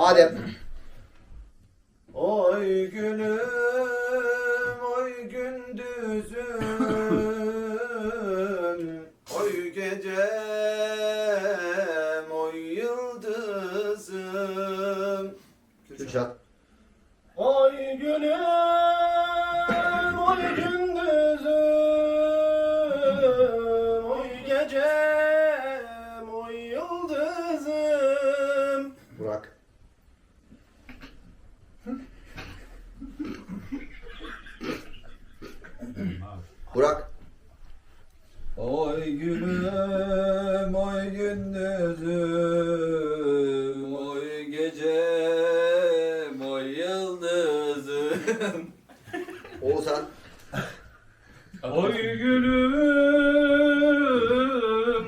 Adem. Oy günüm, oy gündüzüm, oy gecem, oy yıldızım. Kürşat. Oy günüm, oy gündüzüm, oy gecem, oy yıldızım. Burak. Burak. Oy gülüm, oy gündüzüm, oy gecem, oy yıldızım. Oğuzhan. Oy gülüm,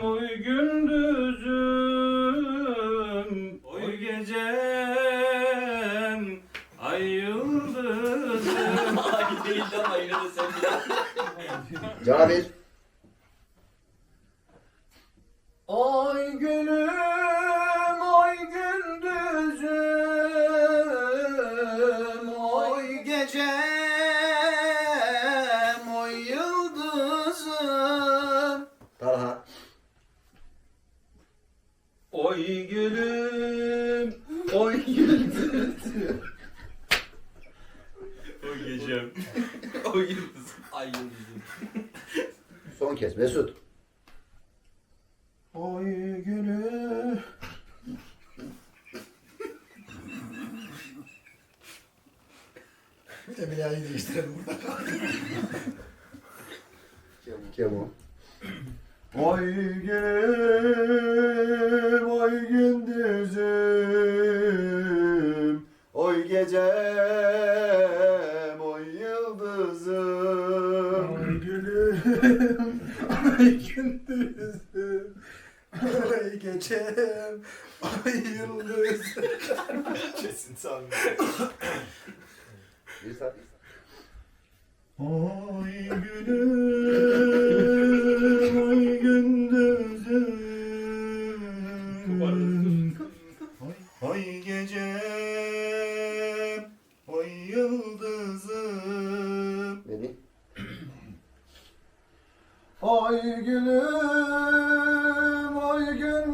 oy gündüzüm, oy gecem, ay yıldızım. Ay değil ama yine de sen bir Cavir. Oy gülüm, oy gündüzüm, oy gecem, oy yıldızım. Talha. Oy gülüm, oy gündüzüm. O gecem. o yıldızım. Ay yıldızım. Son kez. Mesut. Oy gülüm. Emilya'yı değiştirelim burada. Kemo. Oy gülüm, oy gündüzüm, oy gecem, ay gündüzüm, ay gecem, ay yıldızım. Kesin sanmıyorum. Bir saat. Oy gülüm, Oy gülüm, oy gün